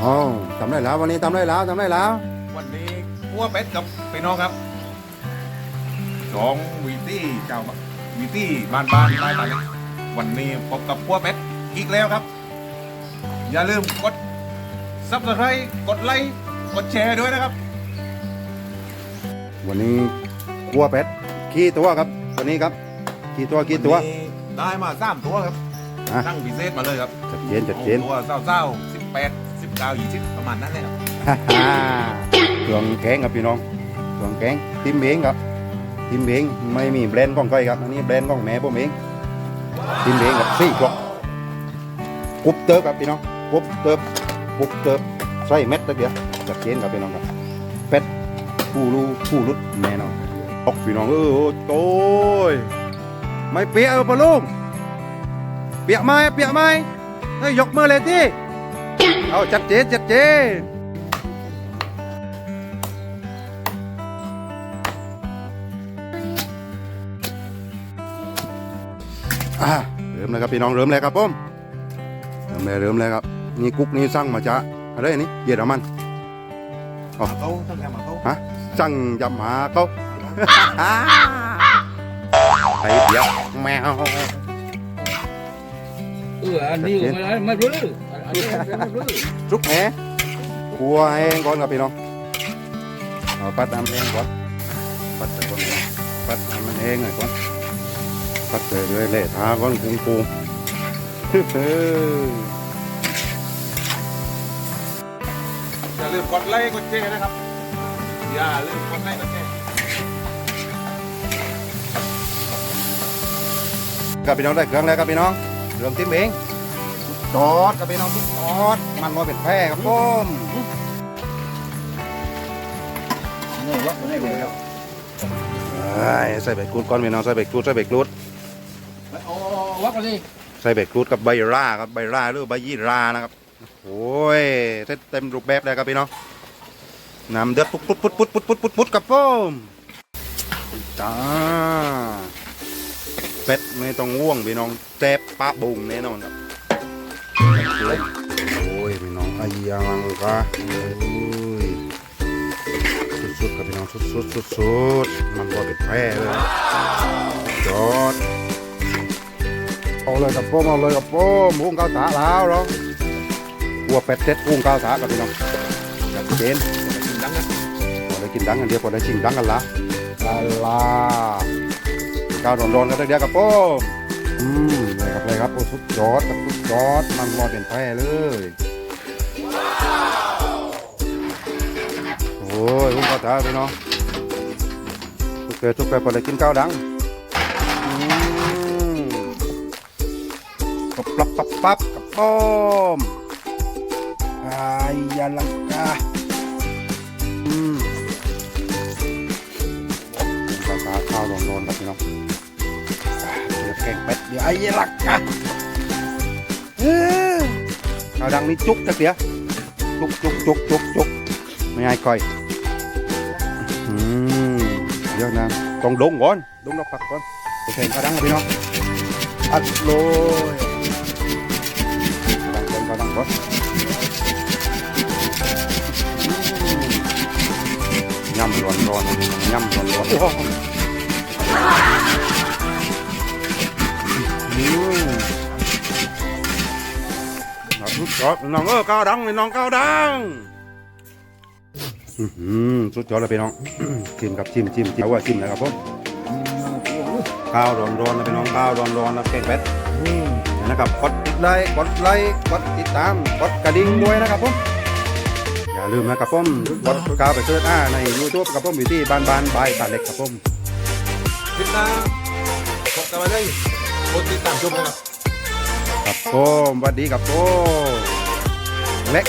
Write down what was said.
อ๋อทำได้แล้ววันนี้ทำได้แล้วทำได้แล้ว วันนี้พัวเป็ดกับพี่น้องครับสองวีตี้เจ้าวีตี้บ้านบ้านใต้ตาเล็กวันนี้พบกับพัวเป็ดอีกแล้วครับ อย่าลืมกดซับสไครต์กดไลค์กดแชร์ด้วยนะครับ วันนี้กัวเป็ดขี้ตัวครับตัวนี้ครับขี้ตัวขี้ตัว นนี้ได้มาสามตัวครับอะ ตั้งพิเศษมาเลยครับจัดเจนจัดเจนตัวเศร้าๆสิบแปดสิบ เก้ายี่สิบประมาณนั้นเลยครับฮ่าฮ่าเครื่องแกงครับพี่น้องเครื่องแกงทิมเองครับทิมเองไม่มีแบรนด์ของใครครับอันนี้แบรนด์ของแม่ผมเองทิมเองครับสี่กล่องกรุบเติบครับพี่น้องกรุบเติบกรุบเติบใส่เม็ดตะเดียวจัดเจนครับพี่น้องครับเป็ดผู้รู้ผู้รุดแน่นอนออกพี่น้องเออโต้ยไม่เปียกเออปะลุงเปียกไหมเปียกไหมเฮ้ยยกมือเลยที่ เอาจัดเจนจัดเจนอ่าเริ่มเลยครับพี่น้องเริ่มเลยครับผมเริ่มเลยเริ่มเลยครับนี่กุ๊กนี่สั่งมาจากอะไรนี่เยอรมันอ๋อเขาต้องทำมาเขาสั่งยำหาเขาไอเดียวแมวเอออันนี้ไม่ได้ไม่รู้ อันนี้ไม่รู้ซุปแหขัวแห้งก่อนครับพี่น้องเอาปัดน้ำแห้งก่อนปัดไปก่อนปัดน้ำมันแห้งหน่อยก่อนปัดไปเรื่อยเละทาก่อนกุ้งกุ้งอย่าลืมกดไลค์กดแชร์นะครับ อย่าลืมกดไลค์กดแชร์ครับพี่น้องได้เครื่องแล้วครับพี่น้องเครื่องติ้มเอง จอดครับพี่น้องทุกจอด มันมาเป็นแพร่ครับผมนี่ล็อกไม่ได้เลยครับเอ้ยใส่เบ็ดกรูดก่อนพี่น้องใส่เบ็ดกรูดใส่เบ็ดกรูดโอ้ล็อกเลยใส่เบ็ดกรูดกับใบร่าครับใบร่าหรือใบยี่รานะครับโอ้ยเต็มเต็มรูปแบบเลยครับพี่น้องน้ำเดือดปุ๊ดปุ๊ดปุ๊ดปุ๊ดปุ๊ดปุ๊ดปุ๊ดปุ๊ดกับผมจ้าเป็ดไม่ต้องง่วงพี่น้องแจ๊บปะบุงแน่นอนครับ เลยโอ้ยพี่น้องไอ้ยังกะโอ้ยสุดๆครับพี่น้องสุดๆสุดๆมันก็เป็นแพ้เลยจอดเอาเลยกับโป้มเอาเลยกับโป้มอุ้งข้าวสาแล้วเนาะวัวเป็ดเจ็ดอุ้งข้าวสากับพี่น้องจัดเจนกินดังนะพอได้กินดังกันเดียวพอได้ชิงดังกันละลาลาข้าวร้อนๆกันเดียวกับโป้ม อืมเลยครับเลยครับโอ้สุดยอดครับสุดยอดมันรอเป็นแพ้เลยโอ้ยอุ้งข้าวสาพี่น้องทุกเกทุกเกพอได้กินข้าวดังอืมปับปับปับปับกับป้อมอายยาลังกาอืมภาษาข้าวร้อนๆครับพี่น้อง เดี๋ยวแกงเป็ดเดี๋ยวไอ้ยาลังกเอาดังนี่จุกจักเดี๋ยวจุกจุกจุกจุกจุกไม่ให้ค่อยอืมเดี๋ยวนะต้องดงก่อนดงดอกผักก่อนโอเคข้าวดังครับพี่น้องอัดโรยดังก่อนก็ดังก่อนย่ำร้อนร้อนย่ำร้อนร้อน โอ้อืมเอาสุดยอดน้องเออก้าวดังเลยน้องก้าวดังอื้อหือสุดยอดเลยพี่น้องชิมกับชิมชิมชิมเอาว่าชิมนะครับผมข้าวร้อนร้อนนะพี่น้องข้าวร้อนร้อนนะแกงเป็ดนะครับกดติดไลค์กดไลค์กดติดตามกดกระดิ่งด้วยนะครับผมอย่าลืมนะครับผมกดกาวไปเสิร์ชอ่าในยูทูบกับผมอยู่ที่บ้านบ้านบายตาเล็กครับผมติดตามกดกันมาเลย กดติดตามชมนะครับครับผมสวัสดีครับผมเล็ก